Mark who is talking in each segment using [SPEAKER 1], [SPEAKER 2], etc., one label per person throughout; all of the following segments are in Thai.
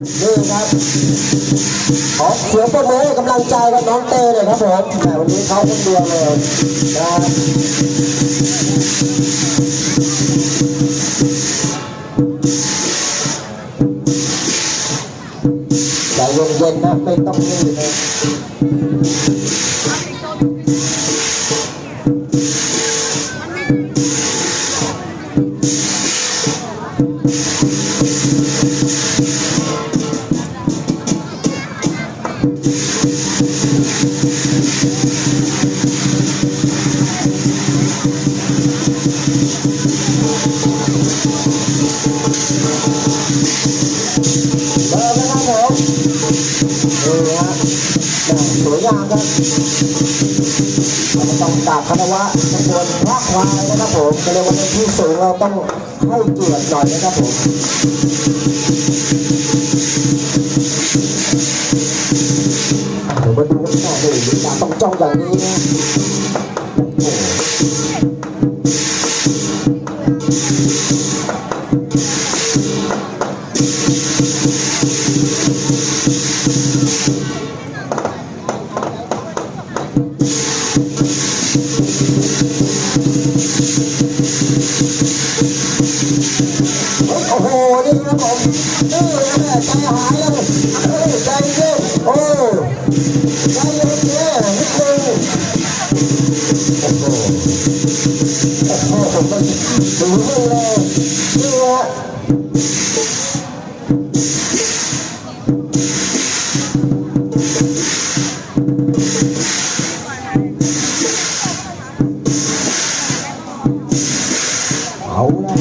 [SPEAKER 1] นี่ครับ ขอเสียงปรบมือให้กำลังใจกับน้องเต้เลยครับผมแต่วันนี้เขาคนเดียวเลยนะครับใจเย็นๆนะไม่ต้องรีบนะ ต้องกราบคารวะขบวนพระควายนะครับผมจะเรียกว่าเป็นที่สูงเราต้องให้เกียรติหน่อยนะครับผม เดี๋ยวมาดูกันต่อเดูไม่เลยนี่ฮะเอาละ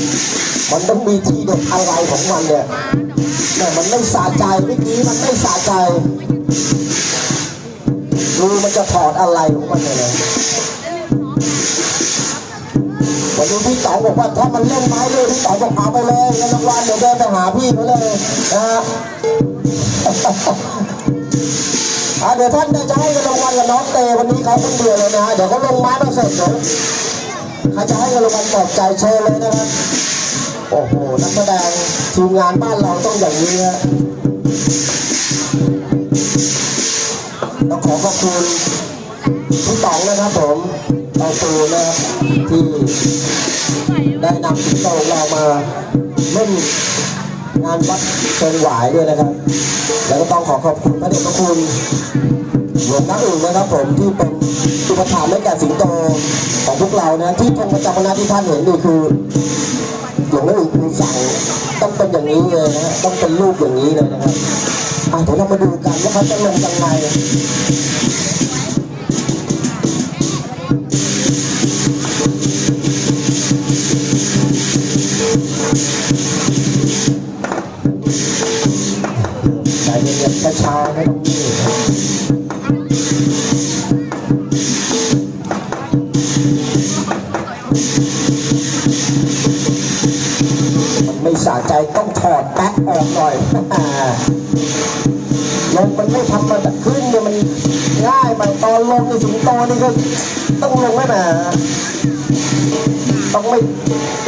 [SPEAKER 1] มันต้องมีที่เด็ดอะไรของมันเนี่ยแม่มันไม่สะใจเมื่อกี้มันไม่สะใจดูมันจะถอดอะไรของมันเนี่ย วันนี้พี่ต๋อบอกว่าถ้ามันเล่นไม้ด้วยพี่ต๋อบอกเอาไปเลยเงินรางวัลเดี๋ยวเดินไปหาพี่เขาเลยนะฮะอะเดี๋ยวท่านจะให้เงินรางวัลกับน้องเตวันนี้เขาคนเดียวเลยนะฮะเดี๋ยวเขาลงไม้มาเสร็จเดี๋ยวใครจะให้เงินรางวัลปลอบใจเชิญเลยนะครับโอ้โหนักแสดงทีมงานบ้านเราต้องอย่างนี้ฮะต้องขอขอบคุณ พี่ต๋องนะครับผมเอาตูนะครับที่ได้นำสิงโตของเรามาเล่นงานวัดเชิงหวายด้วยนะครับ แล้วก็ต้องขอขอบคุณพระเดชพระคุณหลวงน้าอึ่งนะครับผมที่เป็นอุปถัมภ์ให้แก่สิงโตของพวกเรานะที่ธงประจำคณะที่ท่านเห็นนี่คือหลวงพ่ออื่นคือสั่งต้องเป็นอย่างนี้เลยนะฮะต้องเป็นรูปอย่างนี้เลยนะครับอะเดี๋ยวเรามาดูกันว่าเขาจะลงยังไง ใจเย็นๆช้าๆไม่ต้องรีบมันไม่สะใจต้องถอดแป๊กออกหน่อยลงมันไม่ทำมาแต่ขึ้นเนี่ยมันง่ายไปตอนลงในสิงโตนี่ก็ต้องลงไม่หนา ต้องไม่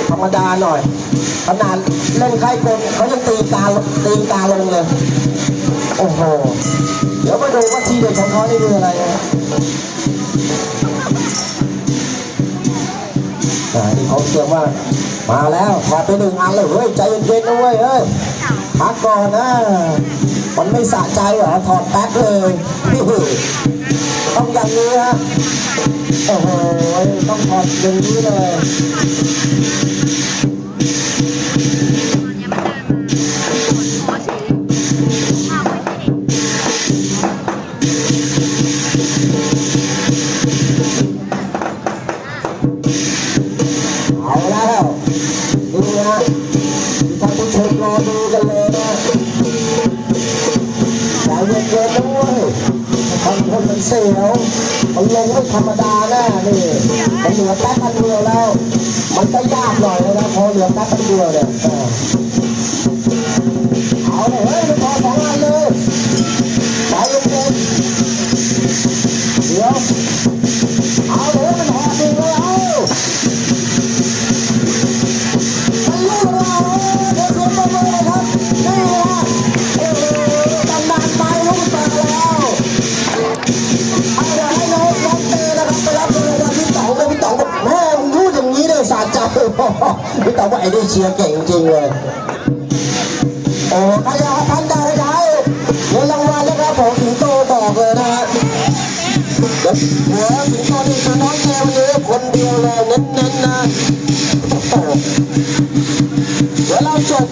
[SPEAKER 1] ธรรมดาหน่อยขนาดเล่นไข้กลเขายังตีตาตีตาลงเลยโอ้โหเดี๋ยวมาดูว่าทีเด็ดของเขานี่คืออะไรนะที่เขาเชื่อว่ามาแล้วถอดไปหนึ่งอันเลยเฮ้ยใจเย็นๆนะเว้ยเฮ้ยพักก่อนนะมันไม่สะใจเหรอถอดแป๊กเลยนี่ ต้องอย่างนี้ฮะโอ้โหต้องถอดอย่างนี้เลย เสียวมันลงไม่ธรรมดาแน่นี่มันเหลือแป๊บมันเดียวแล้ว มันก็ยากหน่อยเลยนะพอเหลือแป๊บมันเดียวเนี่ยเอาเลยเฮ้ย พี่ต๋องว่าไอ้นี่เชียร์เก่งจริงเลย โอ้ใครอยากพันดาวให้ได้เงินรางวัลนะครับผมสิงโตบอกเลยนะฮะเหัวสิงโตนี่คือน้องแกมเยอะคนเดียวเลยเน้นๆนะโอ้โหเดี๋ยวเราจบ